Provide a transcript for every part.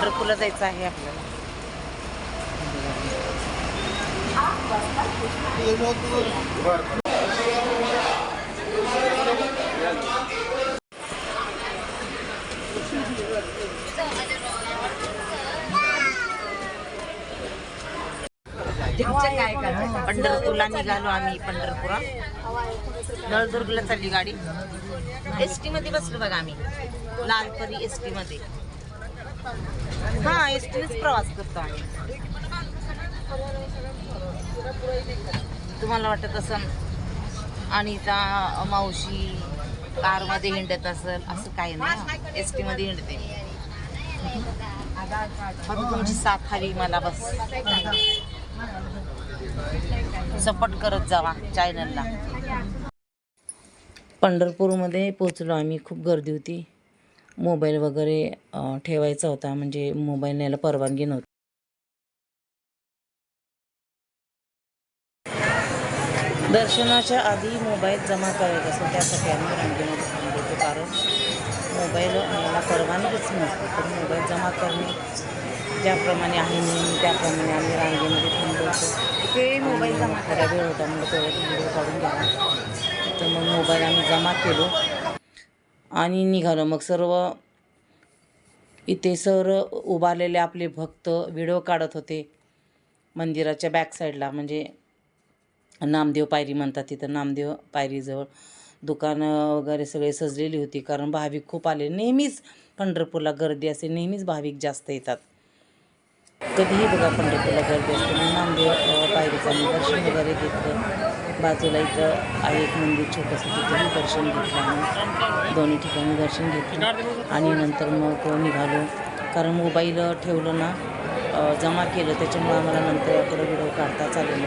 पंढरपूरला जायचं आहे आपल्याला. पंढरपूरला निघालो आम्ही पंढरपुरा. नळदुर्गला चालली गाडी. एस टी मध्ये बसलो बघा आम्ही. लालपरी एस टी मध्ये. हा एस टीनेच प्रवास करतो आम्ही. तुम्हाला वाटत असं अनिता मावशी कारमध्ये हिंडत असेल असं काही नाही एस टी मध्ये हिंडते. फक्त तुमची साथ हवी मला बस. सपोर्ट करत जावा चॅनलला. पंढरपूरमध्ये पोचलो आम्ही खूप गर्दी होती. मोबाईल वगैरे ठेवायचा होता. म्हणजे मोबाईल न्यायला परवानगी नव्हती. दर्शनाच्या आधी मोबाईल जमा करायचा असतो त्यासाठी आम्ही रांगेमध्ये थांबलो कारण मोबाईल आम्हाला परवानगीच नसते तर मोबाईल जमा करणे ज्याप्रमाणे आहे नेहमी त्याप्रमाणे आम्ही रांगेमध्ये थांबलो होतो. ते मोबाईल जमा करा वेळ होता. म्हणजे तेवढ्यात व्हिडिओ काढून घ्यावा तर मग मोबाईल आम्ही जमा केलो. आणि निघालो. मग सर्व इथे सर उभारलेले आपले भक्त व्हिडिओ काढत होते मंदिराच्या बॅक साईडला म्हणजे नामदेव पायरी म्हणतात तिथं नामदेव पायरीजवळ दुकानं वगैरे सगळे सजलेली होती. कारण भाविक खूप आले. नेहमीच पंढरपूरला गर्दी असते. नेहमीच भाविक जास्त येतात. कधीही बघा पंढरपूरला गर्दी असते. मी नामदेव अ, पायरीचं दर्शन वगैरे घेतलं. बाजूला इथं आहे एक मंदिर छोटंसं तिथंही दर्शन घेतलं आम्ही. दोन्ही ठिकाणी दर्शन घेतलं. आणि नंतर मग निघालो. कारण मोबाईल ठेवलं ना जमा केलं. त्याच्यामुळं आम्हाला नंतर पुढे व्हिडिओ काढता चालेल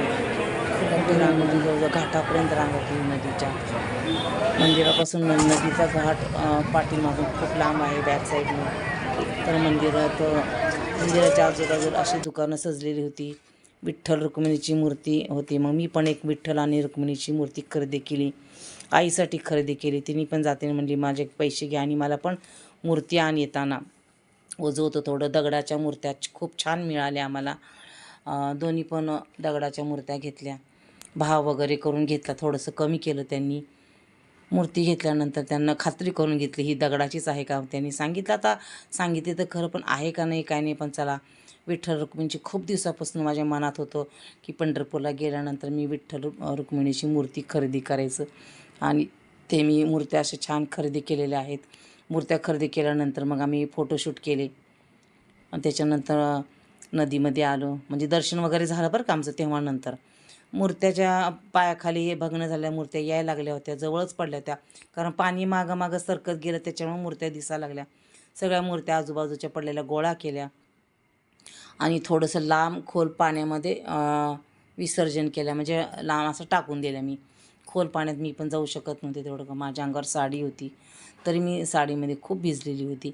नाही खूप जवळ जवळजवळ घाटापर्यंत रांगवली होती नदीच्या मंदिरापासून नदीचा घाट पाठीमागून खूप लांब आहे बॅक साईडनं. तर मंदिरात मंदिराच्या आजूबाजूला अशी दुकानं सजलेली होती. विठ्ठल रुक्मिणीची मूर्ती होती. मग मी पण एक विठ्ठल आणि रुक्मिणीची मूर्ती खरेदी केली. आईसाठी खरेदी केली. तिने पण जाते म्हणली माझे पैसे घ्या आणि मला पण मूर्ती आण येताना. ओझं होतं थोडं. दगडाच्या मूर्त्या खूप छान मिळाल्या आम्हाला. दोन्ही पण दगडाच्या मूर्त्या घेतल्या. भाव वगैरे करून घेतला थोडंसं कमी केलं त्यांनी. मूर्ती घेतल्यानंतर त्यांना खात्री करून घेतली ही दगडाचीच आहे का त्यांनी सांगितलं. आता सांगितले तर खरं पण आहे का नाही काय नाही पण चला. विठ्ठल रुक्मिणीची खूप दिवसापासून माझ्या मनात होतं की पंढरपूरला गेल्यानंतर मी विठ्ठल रुक्मिणीची मूर्ती खरेदी करायचं. आणि ते मी मूर्त्या अशा छान खरेदी केलेल्या आहेत. मूर्त्या खरेदी केल्यानंतर मग आम्ही फोटोशूट केले. आणि त्याच्यानंतर नदीमध्ये आलो. म्हणजे दर्शन वगैरे झालं बरं का आमचं तेव्हा नंतर मूर्त्याच्या पायाखाली हे भग्न झाल्या मूर्त्या यायला लागल्या होत्या जवळच पडल्या होत्या. कारण पाणी मागं मागं सरकत गेलं त्याच्यामुळे मूर्त्या दिसायला लागल्या. सगळ्या मूर्त्या आजूबाजूच्या पडलेल्या गोळा केल्या. आणि थोडंसं लांब खोल पाण्यामध्ये विसर्जन केलं म्हणजे लांब असं टाकून दिलं मी. खोल पाण्यात मी पण जाऊ शकत नव्हते तेवढं का. माझ्या अंगावर साडी होती. तरी मी साडीमध्ये खूप भिजलेली होती.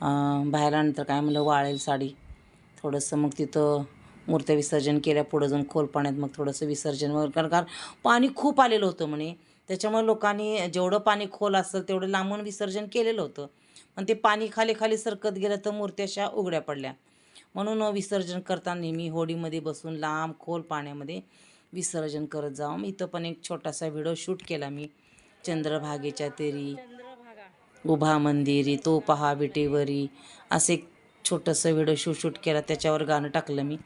बाहेर आल्यानंतर काय म्हणलं वाळेल साडी. थोडंसं मग तिथं मूर्त्या विसर्जन केल्या पुढं जाऊन खोल पाण्यात मग थोडंसं विसर्जन वगैरे. कारण कारण पाणी खूप आलेलं होतं म्हणे. त्याच्यामुळे लोकांनी जेवढं पाणी खोल असेल तेवढं लांबून विसर्जन केलेलं होतं. पण ते पाणी खाली खाली सरकत गेलं तर मूर्त्या अशा उघड्या पडल्या. म्हणून विसर्जन करताना नेहमी होडीमध्ये बसून लांब खोल पाण्यामध्ये विसर्जन करत जावं. मी इथं पण एक छोटासा व्हिडिओ शूट केला मी. चंद्रभागेच्या तेरी उभा मंदिरी तो पहा विटेवरी. असे एक छोटंसं व्हिडिओ शूट शूट केला. त्याच्यावर गाणं टाकलं मी.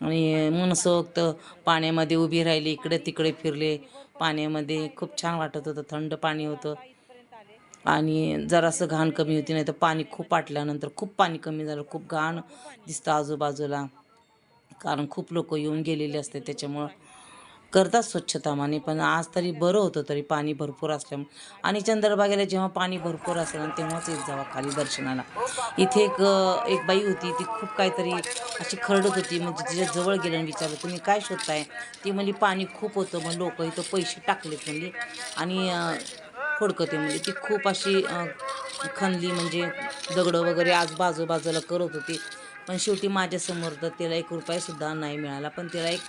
आणि मनसोक्त पाण्यामध्ये उभी राहिली इकडे तिकडे फिरले. पाण्यामध्ये खूप छान वाटत होतं थंड पाणी होतं. आणि जरासं घाण कमी होती नाही तर पाणी खूप आटल्यानंतर खूप पाणी कमी झालं खूप घाण दिसतं आजूबाजूला. कारण खूप लोक येऊन गेलेले असते त्याच्यामुळं करतात स्वच्छता माने पण आज तरी बरं होतं तरी पाणी भरपूर असल्यामुळे. आणि चंद्रभागेला जेव्हा पाणी भरपूर असेल ना तेव्हाच येत जावा खाली दर्शनाला. इथे एक एक बाई होती ती खूप काहीतरी अशी खरडत होती. म्हणजे तिच्या जवळ गेलं आणि विचारलं तुम्ही काय शोधताय? ती म्हणली पाणी खूप होतं मग लोक इथं पैसे टाकलेत म्हणली. आणि खोडकते म्हणजे ती खूप अशी खणली म्हणजे दगडं वगैरे आज बाजूबाजूला करत होती. पण शेवटी माझ्यासमोर तर तिला एक रुपयासुद्धा नाही मिळाला. पण तिला एक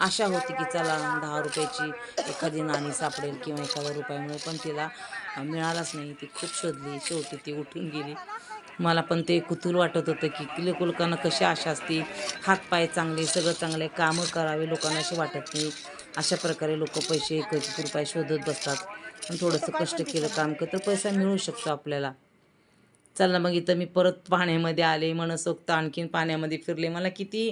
आशा होती की चला दहा रुपयाची एखादी नाणी सापडेल किंवा एखादा रुपया मिळेल पण तिला मिळालाच नाही. ती खूप शोधली. शेवटी ती उठून गेली. मला पण ते कुतूल वाटत होतं की किले लोकांना कशी आशा असते? हातपाय चांगले सगळं चांगले कामं करावे लोकांना असे वाटत नाही. अशा प्रकारे लोक पैसे एक एक रुपये शोधत बसतात. पण थोडंसं कष्ट केलं काम केलं तर पैसा मिळू शकतो आपल्याला. चला मग इथं मी परत पाण्यामध्ये आले मनसोक्त आणखीन पाण्यामध्ये फिरले. मला किती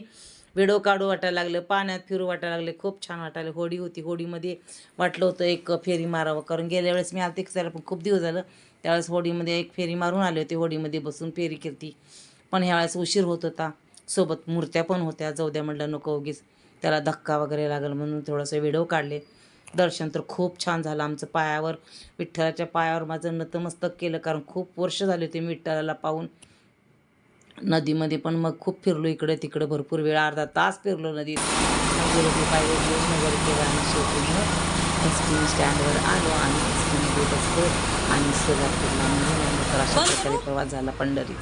वेडो काढू वाटायला लागलं पाण्यात फिरू वाटायला लागले खूप छान वाटायला. होडी होती होडीमध्ये वाटलं होतं एक फेरी मारावं. कारण गेल्या वेळेस मी आलते त्याला पण खूप दिवस झालं. त्यावेळेस होडीमध्ये एक फेरी मारून आले होते होडीमध्ये बसून फेरी केली पण ह्यावेळेस उशीर होत होता. सोबत मूर्त्या पण होत्या जाऊ द्या म्हटलं नको उगीच. त्याला धक्का वगैरे लागल म्हणून थोडंसं व्हिडिओ काढले. दर्शन तर खूप छान झालं. आमचं पायावर विठ्ठलाच्या पायावर माझं नतमस्तक केलं. कारण खूप वर्ष झाले होते मी विठ्ठलाला पाहून. नदीमध्ये पण मग खूप फिरलो इकडे तिकडे भरपूर वेळ अर्धा तास फिरलो नदीत. वगैरे केलं आणि शेवटी मग एस टी स्टँडवर आलो आणि बसलो आणि सोलापूरला प्रवास झाला पंढरीचा